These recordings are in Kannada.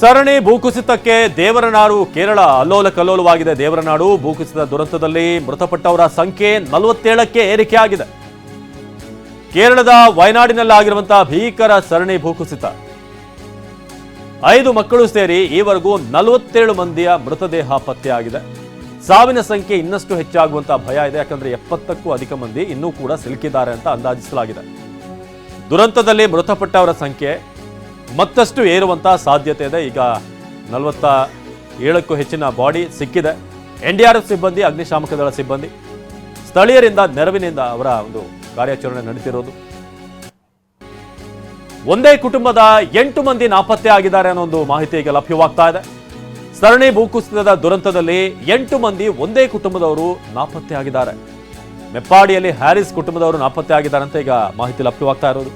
ಸರಣಿ ಭೂಕುಸಿತಕ್ಕೆ ದೇವರನಾಡು ಕೇರಳ ಅಲ್ಲೋಲ ಕಲ್ಲೋಲವಾಗಿದೆ ದೇವರನಾಡು ಭೂಕುಸಿತ ದುರಂತದಲ್ಲಿ ಮೃತಪಟ್ಟವರ ಸಂಖ್ಯೆ ನಲವತ್ತೇಳಕ್ಕೆ ಏರಿಕೆಯಾಗಿದೆ. ಕೇರಳದ ವಯನಾಡಿನಲ್ಲಿ ಆಗಿರುವಂತಹ ಭೀಕರ ಸರಣಿ ಭೂಕುಸಿತ. ಐದು ಮಕ್ಕಳು ಸೇರಿ ಈವರೆಗೂ ನಲವತ್ತೇಳು ಮಂದಿಯ ಮೃತದೇಹ ಪತ್ತೆಯಾಗಿದೆ. ಸಾವಿನ ಸಂಖ್ಯೆ ಇನ್ನಷ್ಟು ಹೆಚ್ಚಾಗುವಂತಹ ಭಯ ಇದೆ. ಯಾಕಂದ್ರೆ ಎಪ್ಪತ್ತಕ್ಕೂ ಅಧಿಕ ಮಂದಿ ಇನ್ನೂ ಕೂಡ ಸಿಲುಕಿದ್ದಾರೆ ಅಂತ ಅಂದಾಜಿಸಲಾಗಿದೆ. ದುರಂತದಲ್ಲಿ ಮೃತಪಟ್ಟವರ ಸಂಖ್ಯೆ ಮತ್ತಷ್ಟು ಏರುವಂತಹ ಸಾಧ್ಯತೆ ಇದೆ. ಈಗ ನಲವತ್ತ ಏಳಕ್ಕೂ ಹೆಚ್ಚಿನ ಬಾಡಿ ಸಿಕ್ಕಿದೆ. ಎನ್ ಡಿ ಆರ್ ಎಫ್ ಸಿಬ್ಬಂದಿ, ಅಗ್ನಿಶಾಮಕ ದಳ ಸಿಬ್ಬಂದಿ, ಸ್ಥಳೀಯರಿಂದ, ನೆರವಿನಿಂದ ಅವರ ಒಂದು ಕಾರ್ಯಾಚರಣೆ ನಡೀತಿರೋದು. ಒಂದೇ ಕುಟುಂಬದ ಎಂಟು ಮಂದಿ ನಾಪತ್ತೆ ಆಗಿದ್ದಾರೆ ಅನ್ನೋ ಒಂದು ಮಾಹಿತಿ ಈಗ ಲಭ್ಯವಾಗ್ತಾ ಇದೆ. ಸರಣಿ ಭೂಕುಸಿತದ ದುರಂತದಲ್ಲಿ ಎಂಟು ಮಂದಿ ಒಂದೇ ಕುಟುಂಬದವರು ನಾಪತ್ತೆ ಆಗಿದ್ದಾರೆ. ಮೆಪ್ಪಾಡಿಯಲ್ಲಿ ಹ್ಯಾರಿಸ್ ಕುಟುಂಬದವರು ನಾಪತ್ತೆ ಆಗಿದ್ದಾರೆ ಅಂತ ಈಗ ಮಾಹಿತಿ ಲಭ್ಯವಾಗ್ತಾ ಇರೋದು.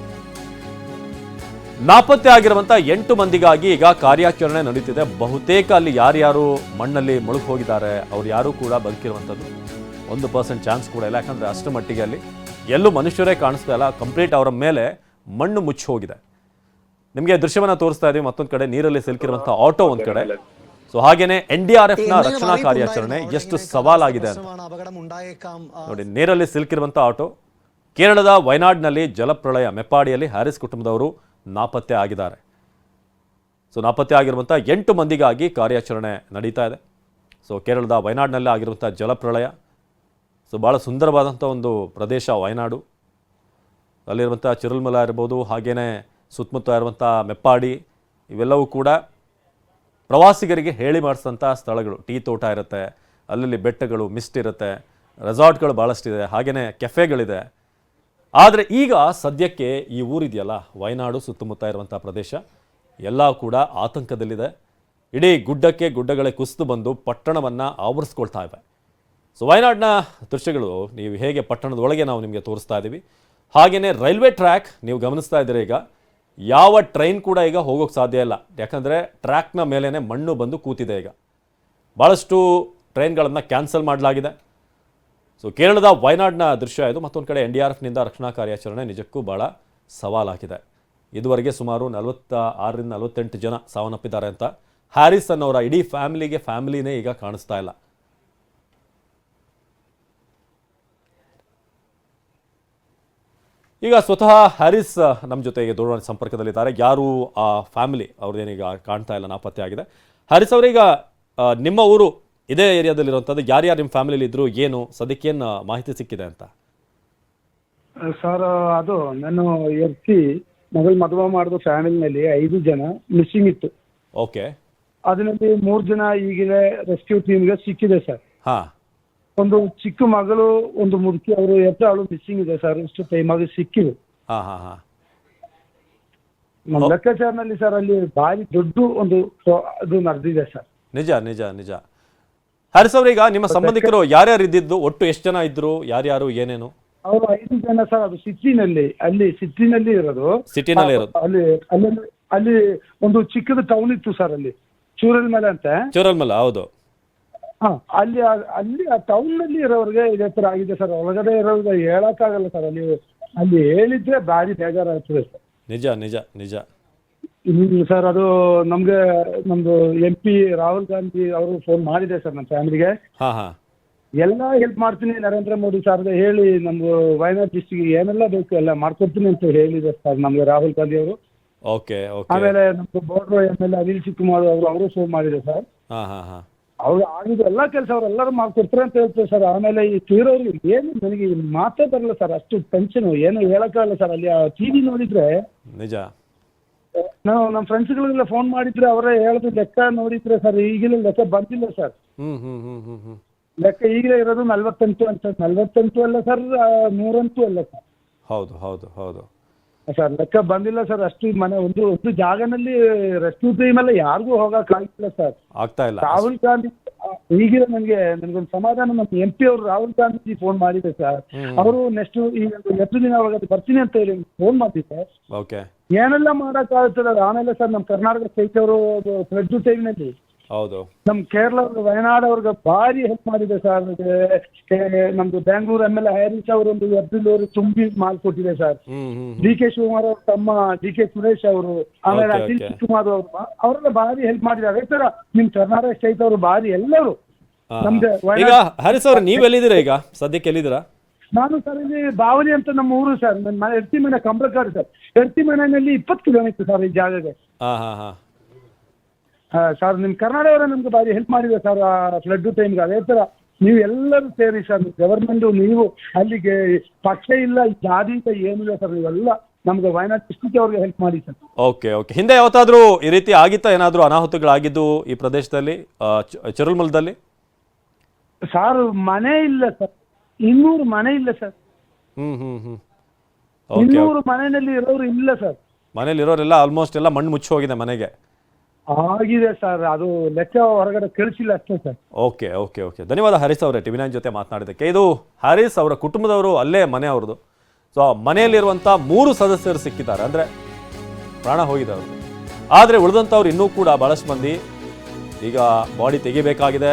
ನಾಪತ್ತೆ ಆಗಿರುವಂತ ಎಂಟು ಮಂದಿಗಾಗಿ ಈಗ ಕಾರ್ಯಾಚರಣೆ ನಡೀತಿದೆ. ಬಹುತೇಕ ಅಲ್ಲಿ ಯಾರ್ಯಾರು ಮಣ್ಣಲ್ಲಿ ಮುಳುಗಿ ಹೋಗಿದ್ದಾರೆ, ಅವ್ರು ಯಾರೂ ಕೂಡ ಬದುಕಿರುವಂಥದ್ದು ಒಂದು ಪರ್ಸೆಂಟ್ ಚಾನ್ಸ್ ಕೂಡ ಇಲ್ಲ. ಯಾಕಂದ್ರೆ ಅಷ್ಟು ಮಟ್ಟಿಗೆ ಅಲ್ಲಿ ಎಲ್ಲೂ ಮನುಷ್ಯರೇ ಕಾಣಿಸ್ತಾ ಇಲ್ಲ. ಕಂಪ್ಲೀಟ್ ಅವರ ಮೇಲೆ ಮಣ್ಣು ಮುಚ್ಚಿ ಹೋಗಿದೆ. ನಿಮಗೆ ದೃಶ್ಯವನ್ನ ತೋರಿಸ್ತಾ ಇದೀವಿ. ಮತ್ತೊಂದು ಕಡೆ ನೀರಲ್ಲಿ ಸಿಲುಕಿರುವಂಥ ಆಟೋ ಒಂದು ಕಡೆ. ಸೊ ಹಾಗೇನೆ ಎನ್ ಡಿ ಆರ್ ಎಫ್ನ ರಕ್ಷಣಾ ಕಾರ್ಯಾಚರಣೆ ಎಷ್ಟು ಸವಾಲಾಗಿದೆ ನೋಡಿ, ನೀರಲ್ಲಿ ಸಿಲುಕಿರುವಂಥ ಆಟೋ ಕೇರಳದ ವಯನಾಡ್ನಲ್ಲಿ ಜಲಪ್ರಳಯ, ಮೆಪ್ಪಾಡಿಯಲ್ಲಿ ಹ್ಯಾರಿಸ್ ಕುಟುಂಬದವರು ನಾಪತ್ತೆ ಆಗಿದ್ದಾರೆ. ಸೊ ನಾಪತ್ತೆ ಆಗಿರುವಂಥ ಎಂಟು ಮಂದಿಗಾಗಿ ಕಾರ್ಯಾಚರಣೆ ನಡೀತಾ ಇದೆ. ಸೊ ಕೇರಳದ ವಯನಾಡಿನಲ್ಲೇ ಆಗಿರುವಂಥ ಜಲಪ್ರಳಯ. ಸೊ ಭಾಳ ಸುಂದರವಾದಂಥ ಒಂದು ಪ್ರದೇಶ ವಯನಾಡು. ಅಲ್ಲಿರುವಂಥ ಚಿರುಲ್ಮಲ ಇರ್ಬೋದು ಹಾಗೆಯೇ ಸುತ್ತಮುತ್ತ ಇರುವಂಥ ಮೆಪ್ಪಾಡಿ, ಇವೆಲ್ಲವೂ ಕೂಡ ಪ್ರವಾಸಿಗರಿಗೆ ಹೇಳಿ ಮಾಡಿಸಿದಂಥ ಸ್ಥಳಗಳು. ಟೀ ತೋಟ ಇರುತ್ತೆ, ಅಲ್ಲಲ್ಲಿ ಬೆಟ್ಟಗಳು, ಮಿಸ್ಟ್ ಇರುತ್ತೆ, ರೆಸಾರ್ಟ್ಗಳು ಭಾಳಷ್ಟಿದೆ ಹಾಗೆಯೇ ಕೆಫೆಗಳಿದೆ. ಆದರೆ ಈಗ ಸದ್ಯಕ್ಕೆ ಈ ಊರಿದೆಯಲ್ಲ, ವಯನಾಡು ಸುತ್ತಮುತ್ತ ಇರುವಂಥ ಪ್ರದೇಶ, ಎಲ್ಲ ಕೂಡ ಆತಂಕದಲ್ಲಿದೆ. ಇಡೀ ಗುಡ್ಡಕ್ಕೆ ಗುಡ್ಡಗಳೇ ಕುಸಿದು ಬಂದು ಪಟ್ಟಣವನ್ನು ಆವರಿಸ್ಕೊಳ್ತಾ ಇವೆ. ಸೊ ವಯನಾಡಿನ ದೃಶ್ಯಗಳು ನೀವು ಹೇಗೆ ಪಟ್ಟಣದೊಳಗೆ ನಾವು ನಿಮಗೆ ತೋರಿಸ್ತಾ ಇದ್ದೀವಿ ಹಾಗೆಯೇ ರೈಲ್ವೆ ಟ್ರ್ಯಾಕ್ ನೀವು ಗಮನಿಸ್ತಾ ಇದ್ದೀರಿ ಈಗ. ಯಾವ ಟ್ರೈನ್ ಕೂಡ ಈಗ ಹೋಗೋಕ್ಕೆ ಸಾಧ್ಯ ಇಲ್ಲ. ಯಾಕಂದರೆ ಟ್ರ್ಯಾಕ್ನ ಮೇಲೇ ಮಣ್ಣು ಬಂದು ಕೂತಿದೆ ಈಗ. ಭಾಳಷ್ಟು ಟ್ರೈನ್ಗಳನ್ನು ಕ್ಯಾನ್ಸಲ್ ಮಾಡಲಾಗಿದೆ. ಸೊ ಕೇರಳದ ವಯನಾಡ್ನ ದೃಶ್ಯ ಇದು. ಮತ್ತೊಂದು ಕಡೆ ಎನ್ ಡಿ ಆರ್ ಎಫ್ನಿಂದ ರಕ್ಷಣಾ ಕಾರ್ಯಾಚರಣೆ ನಿಜಕ್ಕೂ ಭಾಳ ಸವಾಲಾಗಿದೆ. ಇದುವರೆಗೆ ಸುಮಾರು ನಲವತ್ತ ಆರರಿಂದ ನಲವತ್ತೆಂಟು ಜನ ಸಾವನ್ನಪ್ಪಿದ್ದಾರೆ ಅಂತ. ಹ್ಯಾರಿಸ್ ಅನ್ನೋರ ಇಡೀ ಫ್ಯಾಮಿಲಿಗೆ ಫ್ಯಾಮಿಲಿನೇ ಈಗ ಕಾಣಿಸ್ತಾ ಇಲ್ಲ. ಈಗ ಸ್ವತಃ ಹ್ಯಾರಿಸ್ ನಮ್ಮ ಜೊತೆಗೆ ದೂರವಾಣಿ ಸಂಪರ್ಕದಲ್ಲಿದ್ದಾರೆ. ಯಾರು ಆ ಫ್ಯಾಮಿಲಿ ಅವ್ರದ್ದೇನೀಗ ಕಾಣ್ತಾ ಇಲ್ಲ ನಾಪತ್ತೆ ಆಗಿದೆ ಹ್ಯಾರಿಸ್ ಅವರೀಗ ನಿಮ್ಮ ಊರು ಇದೇ ಏರಿಯಾದಲ್ಲಿರುವಂಥದ್ದು ಯಾರ್ಯಾರು ನಿಮ್ಮ ಫ್ಯಾಮಿಲಿಲಿ ಇದ್ರು ಏನು ಸದ್ಯಕ್ಕೇನು ಮಾಹಿತಿ ಸಿಕ್ಕಿದೆ ಅಂತ? ಸರ್ ಅದು ನಾನು ಎರ್ಸಿ ಮಗಳು ಮದುವೆ ಮಾಡಿದ ಫ್ಯಾಮಿಲಿನಲ್ಲಿ ಐದು ಜನ ಮಿಸ್ಸಿಂಗ್ ಇತ್ತು. ಓಕೆ. ಅದರಲ್ಲಿ ಮೂರು ಜನ ಈಗಿನ ರೆಸ್ಕ್ಯೂ ಟೀಮ್ಗೆ ಸಿಕ್ಕಿದೆ ಸರ್ ಹಾ. ಒಂದು ಚಿಕ್ಕ ಮಗಳು ಒಂದು ಮುದುಕಿ ಅವರು ಎತ್ತ ಅವಳು ಮಿಸ್ಸಿಂಗ್ ಇದೆ ಸರ್ ಇಷ್ಟು ಟೈಮ್ ಆಗಿ ಸಿಕ್ಕಿದೆ. ಹಾ ಹಾ ಹಾ. ನಮ್ಮ ಲೆಕ್ಕಾಚಾರನಲ್ಲಿ ಸರ್ ಅಲ್ಲಿ ಭಾರಿ ದೊಡ್ಡ ಒಂದು ಇದು ಅದು ನಡೆದಿದೆ ಸರ್ ನಿಜ ನಿಜ ನಿಜ. ಹ್ಯಾರಿಸ್ ಅವ್ರೀಗ ನಿಮ್ಮ ಸಂಬಂಧಿಕರು ಯಾರ್ಯಾರು ಇದ್ದಿದ್ದು ಒಟ್ಟು ಎಷ್ಟು ಜನ ಇದ್ರು ಯಾರ್ಯಾರು ಏನೇನು? ಅವರು ಐದು ಜನ ಸರ್ ಅದು ಸಿಟಿನಲ್ಲಿ ಅಲ್ಲಿ ಸಿಟಿನಲ್ಲಿ ಇರೋದು. ಸಿಟಿನಲ್ಲಿ ಇರೋದು. ಅಲ್ಲಿ ಅಲ್ಲಿ ಅಲ್ಲಿ ಒಂದು ಚಿಕ್ಕದ ಟೌನ್ ಇತ್ತು ಸರ್ ಅಲ್ಲಿ ಚೂರಲ್ ಮೇಲೆ ಅಂತ. ಚೋರಲ್ಮಲ್ಲ ಹೌದು. ಹಾ ಅಲ್ಲಿ ಆ- ಅಲ್ಲಿ ಆ ಟೌನ್ನಲ್ಲಿ ಇರೋರಿಗೆ ಇದೇ ತರ ಆಗಿದೆ ಸರ್ ಒಳಗಡೆ ಇರೋರಿಗೆ ಹೇಳಕ್ಕಾಗಲ್ಲ ಸರ್ ಅಲ್ಲಿ ಅಲ್ಲಿ ಹೇಳಿದ್ರೆ ಭಾರಿ ಬೇಜಾರಾಗ್ತದೆ ಸರ್ ನಿಜ ನಿಜ ನಿಜ. ಸರ್ ಅದು ನಮ್ಗೆ ನಮ್ದು ಎಂ ಪಿ ರಾಹುಲ್ ಗಾಂಧಿ ಅವರು ಫೋನ್ ಮಾಡಿದೆ ಸರ್ ನಮ್ಮ ಫ್ಯಾಮಿಲಿಗೆ ಹಾಂ ಹಾಂ. ಎಲ್ಲ ಹೆಲ್ಪ್ ಮಾಡ್ತೀನಿ ನರೇಂದ್ರ ಮೋದಿ ಸರ್ ಹೇಳಿ ನಮ್ದು ವಯನಾಡ್ ಡಿಸ್ಟಿಕ್ ಏನೆಲ್ಲ ಬೇಕು ಎಲ್ಲ ಮಾಡ್ಕೊಡ್ತೀನಿ ಅಂತ ಹೇಳಿದೆ ಸರ್ ನಮ್ಗೆ ರಾಹುಲ್ ಗಾಂಧಿ ಅವರು. ಓಕೆ ಓಕೆ ಆಮೇಲೆ ನಮ್ದು ಬೋರ್ಡ್ರು ಎಂ ಎಲ್ ಅನಿಲ್ ಶಿವಕುಮಾರ್ ಅವರು ಅವರು ಫೋನ್ ಮಾಡಿದೆ ಸರ್ ಹಾಂ ಹಾಂ ಹಾಂ. ಅವ್ರು ಆಗಿದ ಎಲ್ಲ ಕೆಲಸ ಎಲ್ಲರೂ ಮಾಡ್ಕೊಡ್ತಾರೆ ಅಂತ ಹೇಳ್ತಾರೆ ಸರ್ ಆಮೇಲೆ ಈ ತೀರೋರು ಏನು ನನಗೆ ಮಾತೇ ಬರಲ್ಲ ಸರ್ ಅಷ್ಟು ಟೆನ್ಷನ್ ಏನು ಹೇಳಕ್ಕಾಗಲ್ಲ ಸರ್ ಅಲ್ಲಿ ಟಿ ವಿ ನೋಡಿದ್ರೆ ನಿಜ. ನಾವು ನಮ್ಮ ಫ್ರೆಂಡ್ಸ್ಗಳಿಗೆಲ್ಲ ಫೋನ್ ಮಾಡಿದ್ರೆ ಅವರೇ ಹೇಳಿದ್ರು ಲೆಕ್ಕ ನೋಡಿದ್ರೆ ಸರ್ ಈಗಿನ ಲೆಕ್ಕ ಬಂದಿಲ್ಲ ಸರ್. ಲೆಕ್ಕ ಈಗಲೇ ಇರೋದು ನಲ್ವತ್ತೆಂಟು ಅಂತ. ನಲ್ವತ್ತೆಂಟು ಅಲ್ಲ ಸರ್ ನೂರಂತೂ ಅಲ್ಲ ಸರ್. ಹೌದು ಹೌದು ಹೌದು. ಸರ್ ಲೆಕ್ಕ ಬಂದಿಲ್ಲ ಸರ್ ಅಷ್ಟು ಮನೆ ಒಂದು ಒಂದು ಜಾಗನಲ್ಲಿ ರೆಸ್ಕ್ಯೂ ಎಲ್ಲ ಯಾರಿಗೂ ಹೋಗಕ್ಕಾಗಿಲ್ಲ ಸರ್. ಆಗ್ತಾ ಇಲ್ಲ. ರಾಹುಲ್ ಗಾಂಧಿ ನನ್ಗೆ ನನ್ಗೊಂದು ನನಗೆ ನನಗೊಂದು ಸಮಾಧಾನ ನಮ್ಮ ಎಂ ಪಿ ಅವರು ರಾಹುಲ್ ಗಾಂಧಿ ಫೋನ್ ಮಾಡಿದೆ ಸರ್ ಅವರು ನೆಕ್ಸ್ಟ್ ಈ ಒಂದು ಎಷ್ಟು ದಿನ ಒಳಗಡೆ ಬರ್ತೀನಿ ಅಂತ ಹೇಳಿ ಫೋನ್ ಮಾಡಿದ್ದೆ. ಓಕೆ ಏನೆಲ್ಲ ಮಾಡೋಕ್ಕಾಗ್ತದೆ ಅದು ಆಮೇಲೆ ಸರ್ ನಮ್ಮ ಕರ್ನಾಟಕ ಸ್ಟೇಟ್ ಅವರು ಫ್ಲಡ್ ಟೈಮ್ನಲ್ಲಿ ಹೌದು. ನಮ್ ಕೇರಳ ವಯನಾಡ್ ಅವ್ರಿಗೆ ಭಾರಿ ಹೆಲ್ಪ್ ಮಾಡಿದೆ ಸರ್ ನಮ್ದು Bangalore M L A Haris ಅವರೊಂದು ಅಬ್ದುಲ್ ಅವರು ತುಂಬಿ ಮಾಡಿಕೊಟ್ಟಿದೆ ಸರ್ ಡಿ ಕೆ ಶಿವಕುಮಾರ್ ಅವ್ರ ತಮ್ಮ ಡಿ ಕೆ ಸುರೇಶ್ ಅವರು ಆಮೇಲೆ ಅಜಿತ್. ಕುಮಾರ್ ಅವರು ಅವರೆಲ್ಲ ಭಾರಿ ಹೆಲ್ಪ್ ಮಾಡಿದ್ದಾರೆ. ಅದೇ ತರ ನಿಮ್ ಕರ್ನಾಟಕ ಸ್ಟೇಟ್ ಅವರು ಭಾರಿ ಎಲ್ಲರೂ. ನಮ್ದು. ಈಗ ಹರೀಶ್ ಅವ್ರು ನೀವ್ ಎಲ್ಲಿದ್ದೀರಾ ಈಗ? ಸದ್ಯಕ್ಕೆ ಎಲ್ಲಿದ್ದೀರಾ? ನಾನು ಸರ್ ಇಲ್ಲಿ ಬಾವಲಿ ಅಂತ ನಮ್ಮ ಊರು ಸರ್ ನನ್ನ ಮನೆ ಎರ್ತಿ ಮನೆ ಕಂಬಳಕಾಡು ಸರ್ ಎರ್ತಿ ಮನೆಯಲ್ಲಿ ಇಪ್ಪತ್ತು ಕಿಲೋಮೀಟರ್ ಸರ್ ಈ ಜಾಗಕ್ಕೆ. ಹಾ ಆ, ಸರ್ ನಿಮ್ಮ ಕರ್ನಾಟಕ ನಮ್ಗೆ ಭಾರಿ ಹೆಲ್ಪ್ ಮಾಡಿದೆ ಸರ್ ಫ್ಲಡ್ ಟೈಮ್ಗೆ ಅದೇ ಥರ ನೀವು ಎಲ್ಲರೂ ಸೇರಿ ಸರ್ ಗವರ್ಮೆಂಟು ನೀವು ಅಲ್ಲಿಗೆ ಪಕ್ಷ ಇಲ್ಲ ಜಾತಿ ಅಂತ ಏನಿಲ್ಲ ಸರ್ ನೀವೆಲ್ಲ ನಮ್ಗೆ ವಯನಾಡ್ ಡಿಸ್ಟಿಕ್ ಅವ್ರಿಗೆ ಹೆಲ್ಪ್ ಮಾಡಿ ಸರ್ ಓಕೆ ಓಕೆ ಹಿಂದೆ ಯಾವತ್ತಾದ್ರೂ ಈ ರೀತಿ ಆಗಿತ್ತಾ? ಏನಾದ್ರೂ ಅನಾಹುತಗಳಾಗಿದ್ದು ಈ ಪ್ರದೇಶದಲ್ಲಿ ಆ, ಚ- ಚಿರಲ್ಮಲದಲ್ಲಿ? ಸರ್ ಮನೆ ಇಲ್ಲ ಸರ್ ಇನ್ನೂರು ಮನೆ ಇಲ್ಲ ಸರ್ ಹ್ಮ್ ಹ್ಮ್ ಹ್ಮ್. ಓಕೆ ಇನ್ನೂರು ಮನೆಯಲ್ಲಿ ಇರೋರು ಇಲ್ಲ ಸರ್ ಮನೇಲಿ ಇರೋರೆಲ್ಲ ಆಲ್ಮೋಸ್ಟ್ ಎಲ್ಲ ಮಣ್ಣು ಮುಚ್ಚಿ ಹೋಗಿದೆ ಮನೆಗೆ. ಆಗಿದೆ ಸರ್. ಅದು ಲೆಕ್ಕ ಹೊರಗಡೆ ಕಳಿಸಿಲ್ಲ ಅಷ್ಟೇ ಸರ್. Okay okay okay. ಧನ್ಯವಾದ ಹರೀಶ್ ಅವರೇ ಟಿವಿ ನೈನ್ ಜೊತೆ ಮಾತನಾಡಿದ್ದಕ್ಕೆ. ಇದು ಹರೀಶ್ ಅವರ ಕುಟುಂಬದವರು ಅಲ್ಲೇ ಮನೆ ಅವ್ರದ್ದು. ಸೊ ಆ ಮನೆಯಲ್ಲಿರುವಂಥ ಮೂರು ಸದಸ್ಯರು ಸಿಕ್ಕಿದ್ದಾರೆ. ಅಂದ್ರೆ ಪ್ರಾಣ ಹೋಗಿದೆ ಅವರು ಆದರೆ ಉಳಿದಂಥವ್ರು ಇನ್ನೂ ಕೂಡ ಭಾಳಷ್ಟು ಮಂದಿ. ಈಗ ಬಾಡಿ ತೆಗಿಬೇಕಾಗಿದೆ.